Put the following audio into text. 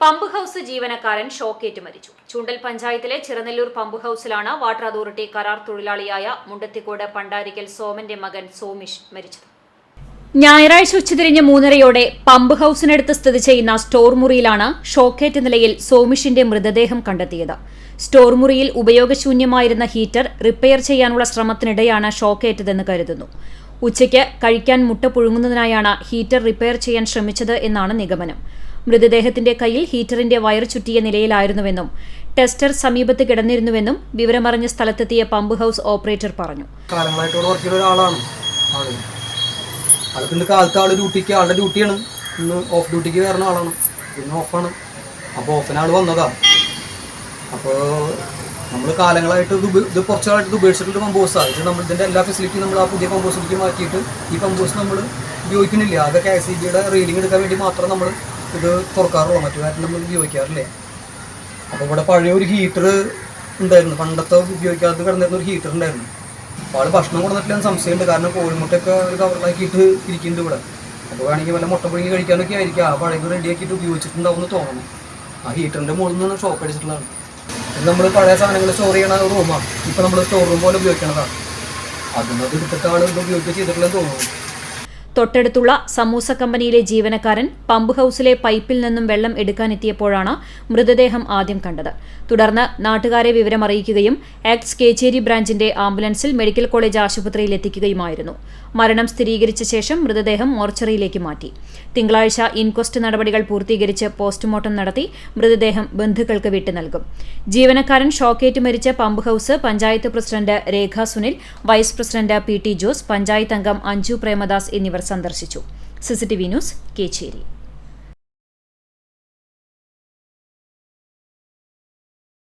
Pump house ജീവനക്കാരൻ ഷോക്കേറ്റ് മരിച്ചു. ചൂണ്ടൽ പഞ്ചായത്തിലെ ചിറനെല്ലൂർ പമ്പ് ഹൗസിലാണ് വാട്ടർ അതോറിറ്റി കരാർ തൊഴിലാളിയായ മുണ്ടത്തിക്കോട് പണ്ടാരിക്കൽ സോമന്റെ മകൻ സോമിഷ് മരിച്ചത്. ഞായറാഴ്ച ഉച്ചതിരിഞ്ഞ് മൂന്നരയോടെ പമ്പ് ഹൌസിനടുത്ത് സ്ഥിതി ചെയ്യുന്ന സ്റ്റോർ മുറിയിലാണ് ഷോക്കേറ്റ് നിലയിൽ സോമിഷിന്റെ മൃതദേഹം കണ്ടെത്തിയത്. സ്റ്റോർ മുറിയിൽ ഉപയോഗശൂന്യമായിരുന്ന ഹീറ്റർ റിപ്പയർ ചെയ്യാനുള്ള ശ്രമത്തിനിടെയാണ് ഷോക്കേറ്റതെന്ന് കരുതുന്നു. ഉച്ചയ്ക്ക് കഴിക്കാൻ മുട്ട പുഴുങ്ങുന്നതിനായാണ് ഹീറ്റർ റിപ്പയർ ചെയ്യാൻ ശ്രമിച്ചത് എന്നാണ് നിഗമനം. മൃതദേഹത്തിന്റെ കയ്യിൽ ഹീറ്ററിന്റെ വയർ ചുറ്റിയ നിലയിലായിരുന്നുവെന്നും ടെസ്റ്റർ സമീപത്ത് കിടന്നിരുന്നുവെന്നും വിവരമറിഞ്ഞ സ്ഥലത്തെത്തിയ പമ്പ് ഹൗസ് ഓപ്പറേറ്റർ പറഞ്ഞു. ഡ്യൂട്ടിക്ക് ഡ്യൂട്ടിയാണ് ഇന്ന് ഓഫ് ഡ്യൂട്ടിക്ക് കയറുന്ന ആളാണ്. ഇന്ന് ഓഫാണ് അപ്പോൾ ഓഫിനാൾ വന്നതാ. അപ്പോൾ നമ്മൾ കാലങ്ങളായിട്ട് ഇത് ഇത് കുറച്ച് കാലമായിട്ട് ഇത് ഉപേക്ഷിച്ചിട്ടുള്ള പമ്പോസാണ് നമ്മൾ ഇതിന്റെ എല്ലാ ഫെസിലിറ്റിയും നമ്മൾ ആ പുതിയ പമ്പോസിലേക്ക് മാറ്റിയിട്ട് ഈ പമ്പോസ് നമ്മൾ ഉപയോഗിക്കുന്നില്ല. അതൊക്കെ കെ എസ് ഇ ബിയുടെ റീഡിംഗ് എടുക്കാൻ വേണ്ടി മാത്രം നമ്മൾ ഇത് തുറക്കാറുള്ളൂ. മറ്റു കാര്യം നമ്മൾ ഉപയോഗിക്കാറില്ല? അപ്പോൾ ഇവിടെ പഴയ ഒരു ഹീറ്റർ ഉണ്ടായിരുന്നു. പണ്ടത്തെ ഉപയോഗിക്കാത്ത കിടന്നിരുന്ന ഒരു ഹീറ്റർ ഉണ്ടായിരുന്നു. അപ്പോൾ ആൾ ഭക്ഷണം കൊടുത്തിട്ടില്ലെന്ന് സംശയമുണ്ട്. കാരണം കോഴിമുട്ടയൊക്കെ ഒരു കവറിലാക്കിയിട്ട് ഇരിക്കുന്നുണ്ട് ഇവിടെ. അപ്പോൾ വേണമെങ്കിൽ വല്ല മുട്ട പുഴുങ്ങി കഴിക്കാനൊക്കെ ആയിരിക്കും. ആ പഴയത് റെഡിയാക്കിയിട്ട് ഉപയോഗിച്ചിട്ടുണ്ടാവും എന്ന് തോന്നുന്നു. ആ ഹീറ്ററിന്റെ മുകളിൽ നിന്ന് ഷോക്ക് അടിച്ചിട്ടുള്ളതാണ് നമ്മൾ പഴയ സാധനങ്ങൾ സ്റ്റോർ ചെയ്യണ റൂമാണ് ഇപ്പോൾ നമ്മൾ സ്റ്റോർ റൂം പോലെ ഉപയോഗിക്കണതാണ്. എടുത്തിട്ട് എടുത്തിട്ടാണ് ഇത് ഉപയോഗിക്കുക ചെയ്തിട്ടില്ലെന്ന് തോന്നുന്നു. തൊട്ടടുത്തുള്ള സമൂസ കമ്പനിയിലെ ജീവനക്കാരൻ പമ്പ് ഹൌസിലെ പൈപ്പിൽ നിന്നും വെള്ളം എടുക്കാനെത്തിയപ്പോഴാണ് മൃതദേഹം ആദ്യം കണ്ടത്. തുടർന്ന് നാട്ടുകാരെ വിവരമറിയിക്കുകയും ആക്ട്സ് കേച്ചേരി ബ്രാഞ്ചിന്റെ ആംബുലൻസിൽ മെഡിക്കൽ കോളേജ് ആശുപത്രിയിൽ എത്തിക്കുകയുമായിരുന്നു. മരണം സ്ഥിരീകരിച്ച ശേഷം മൃതദേഹം മോർച്ചറിയിലേക്ക് മാറ്റി. തിങ്കളാഴ്ച ഇൻക്വസ്റ്റ് നടപടികൾ പൂർത്തീകരിച്ച് പോസ്റ്റ്മോർട്ടം നടത്തി മൃതദേഹം ബന്ധുക്കൾക്ക് വിട്ടു നൽകും. ജീവനക്കാരൻ ഷോക്കേറ്റ് മരിച്ച pump house panchayat president Rekha Sunil vice president P T Jose panchayat അംഗം അഞ്ജു പ്രേമദാസ് എന്നിവർ സന്ദർശിച്ചു. CCTV news Kecheri.